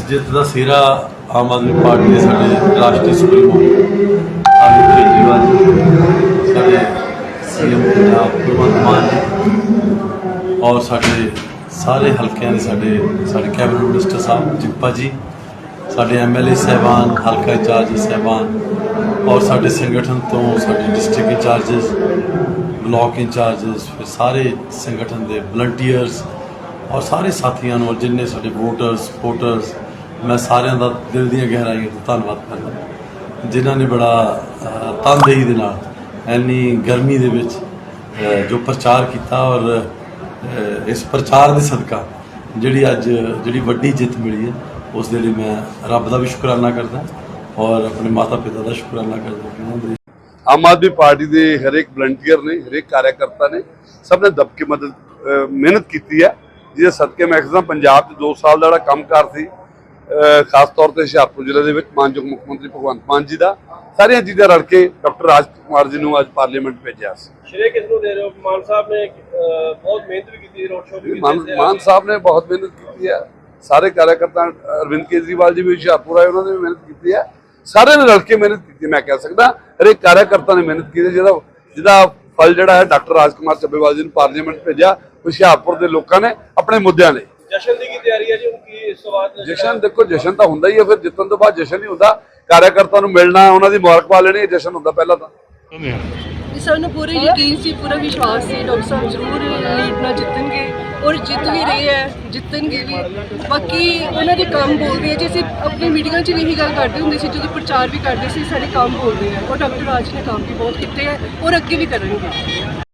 ਇਸ ਜਿੱਤ ਦਾ ਸਿਹਰਾ ਆਮ ਆਦਮੀ ਪਾਰਟੀ ਦੇ ਸਾਡੇ ਰਾਸ਼ਟਰੀ ਸੁਪਰੀਮੋ ਅਰਵਿੰਦ ਕੇਜਰੀਵਾਲ ਜੀ, ਸਾਡੇ ਸੀਐਮ ਪੰਜਾਬ ਭਗਵੰਤ ਮਾਨ ਜੀ ਔਰ ਸਾਡੇ ਸਾਰੇ ਹਲਕਿਆਂ ਦੇ ਸਾਡੇ ਸਾਡੇ ਕੈਬਨਿਟ ਮਿਨਿਸਟਰ ਸਾਹਿਬ ਜਿੱਪਾ ਜੀ, ਸਾਡੇ ਐਮਐਲਏ ਸਹਿਬਾਨ, ਹਲਕਾ ਇੰਚਾਰਜ ਸਹਿਬਾਨ ਔਰ ਸਾਡੇ ਸੰਗਠਨ ਤੋਂ ਸਾਡੇ ਡਿਸਟ੍ਰਿਕਟ ਇੰਚਾਰਜਸ, ਬਲਾਕ ਇੰਚਾਰਜਸ, ਫਿਰ ਸਾਰੇ ਸੰਗਠਨ ਦੇ ਵਲੰਟੀਅਰਸ ਔਰ ਸਾਰੇ ਸਾਥੀਆਂ ਨੂੰ ਜਿੰਨੇ ਸਾਡੇ ਵੋਟਰਸ ਸਪੋਰਟਰਸ ਮੈਂ ਸਾਰਿਆਂ ਦਾ ਦਿਲ ਦੀਆਂ ਗਹਿਰਾਈਆਂ ਤੋਂ ਧੰਨਵਾਦ ਕਰਦਾ। ਜਿਨ੍ਹਾਂ ਨੇ ਬੜਾ ਤਨਦੇਹੀ ਦੇ ਨਾਲ ਇੰਨੀ ਗਰਮੀ ਦੇ ਵਿੱਚ ਜੋ ਪ੍ਰਚਾਰ ਕੀਤਾ ਔਰ ਇਸ ਪ੍ਰਚਾਰ ਦੇ ਸਦਕਾ ਜਿਹੜੀ ਅੱਜ ਜਿਹੜੀ ਵੱਡੀ ਜਿੱਤ ਮਿਲੀ ਹੈ, ਉਸ ਦੇ ਲਈ ਮੈਂ ਰੱਬ ਦਾ ਵੀ ਸ਼ੁਕਰਾਨਾ ਕਰਦਾ ਔਰ ਆਪਣੇ ਮਾਤਾ ਪਿਤਾ ਦਾ ਸ਼ੁਕਰਾਨਾ ਕਰਦਾ ਕਿ ਉਹਨਾਂ ਦੇ ਆਮ ਆਦਮੀ ਪਾਰਟੀ ਦੇ ਹਰੇਕ ਵਲੰਟੀਅਰ ਨੇ, ਹਰੇਕ ਕਾਰਜਕਰਤਾ ਨੇ ਸਭ ਨੇ ਦਬਕੇ ਮਦਦ ਮਿਹਨਤ ਕੀਤੀ ਹੈ। ਜਿਹਦੇ ਸਦਕੇ ਮੈਕਸਿਮਮ ਪੰਜਾਬ 'ਚ 2 ਸਾਲ ਦਾ ਜਿਹੜਾ ਕੰਮਕਾਰ ਸੀ ਖਾਸ ਤੌਰ ਤੇ ਹੁਸ਼ਿਆਰਪੁਰ ਜ਼ਿਲ੍ਹੇ ਦੇ ਵਿੱਚ ਮਾਨਯੋਗ ਮੁੱਖ ਮੰਤਰੀ ਭਗਵੰਤ ਮਾਨ ਜੀ ਦਾ। ਸਾਰੀਆਂ ਚੀਜ਼ਾਂ ਰਲ ਕੇ ਡਾਕਟਰ ਰਾਜ ਕੁਮਾਰ ਜੀ ਨੂੰ ਅੱਜ ਪਾਰਲੀਮੈਂਟ ਭੇਜਿਆ ਸੀ। ਸ਼੍ਰੀ ਕਿਸ ਨੂੰ ਦੇ ਰਹੇ ਹੋ। ਮਾਨ ਸਾਹਿਬ ਨੇ ਬਹੁਤ ਮਿਹਨਤ ਵੀ ਕੀਤੀ ਰੋਡ ਸ਼ੋਅ ਵੀ ਕੀਤੇ ਮਾਨ ਸਾਹਿਬ ਨੇ ਬਹੁਤ ਮਿਹਨਤ ਕੀਤੀ ਹੈ। ਸਾਰੇ ਕਾਰਜਕਰਤਾ ਅਰਵਿੰਦ ਕੇਜਰੀਵਾਲ ਜੀ ਵੀ ਹੁਸ਼ਿਆਰਪੁਰ ਆਏ ਉਹਨਾਂ ਨੇ ਵੀ ਮਿਹਨਤ ਕੀਤੀ ਹੈ। ਸਾਰਿਆਂ ਨੇ ਰਲ ਕੇ ਮਿਹਨਤ ਕੀਤੀ ਮੈਂ ਕਹਿ ਸਕਦਾ। ਹਰੇਕ ਕਾਰਜਕਰਤਾ ਨੇ ਮਿਹਨਤ ਕੀਤੀ ਜਿਹਦਾ ਜਿਹਦਾ ਫਲ ਜਿਹੜਾ ਹੈ ਡਾਕਟਰ ਰਾਜਕੁਮਾਰ ਚੱਬੇਵਾਲ ਜੀ ਨੂੰ ਪਾਰਲੀਮੈਂਟ ਭੇਜਿਆ। ਹੁਸ਼ਿਆਰਪੁਰ ਦੇ ਲੋਕਾਂ ਨੇ ਆਪਣੇ ਮੁੱਦਿਆਂ ਲਈ ਜਸ਼ਨ ਦੀ ਕੀ ਤਿਆਰੀ ਹੈ ਜੀ? ਹੁਣ ਕੀ ਇਸ ਤੋਂ ਬਾਅਦ ਜਸ਼ਨ ਦੇਖੋ ਜਸ਼ਨ ਤਾਂ ਹੁੰਦਾ ਹੀ ਹੈ ਫਿਰ ਜਿੱਤਣ ਤੋਂ ਬਾਅਦ ਜਸ਼ਨ ਹੀ ਹੁੰਦਾ। ਕਾਰਜਕਰਤਾ ਨੂੰ ਮਿਲਣਾ ਉਹਨਾਂ ਦੀ ਮੁਬਾਰਕਬਾਦ ਲੈਣੀ ਇਹ ਜਸ਼ਨ ਹੁੰਦਾ ਪਹਿਲਾਂ ਤਾਂ। ਜੀ ਸਾਨੂੰ ਪੂਰਾ ਯਕੀਨ ਸੀ ਪੂਰਾ ਵਿਸ਼ਵਾਸ ਸੀ ਡਾਕਟਰ ਸਾਹਿਬ ਜ਼ਰੂਰ ਲੀਡ ਨਾਲ ਜਿੱਤਣਗੇ ਔਰ ਜਿੱਤ ਵੀ ਰਹੇ ਹੈ ਜਿੱਤਣਗੇ ਵੀ। ਬਾਕੀ ਉਹਨਾਂ ਦੇ ਕੰਮ ਬੋਲਦੇ ਆ ਜੇ ਅਸੀਂ ਆਪਣੀ ਮੀਟਿੰਗਾਂ 'ਚ ਵੀ ਇਹੀ ਗੱਲ ਕਰਦੇ ਹੁੰਦੇ ਸੀ ਜਦੋਂ ਪ੍ਰਚਾਰ ਵੀ ਕਰਦੇ ਸੀ ਸਾਡੇ ਕੰਮ ਬੋਲਦੇ ਆ। ਔਰ ਡਾਕਟਰ ਰਾਜ ਨੇ ਕੰਮ ਵੀ ਬਹੁਤ ਕੀਤੇ ਹੈ ਔਰ ਅੱਗੇ ਵੀ ਕਰਨਗੇ।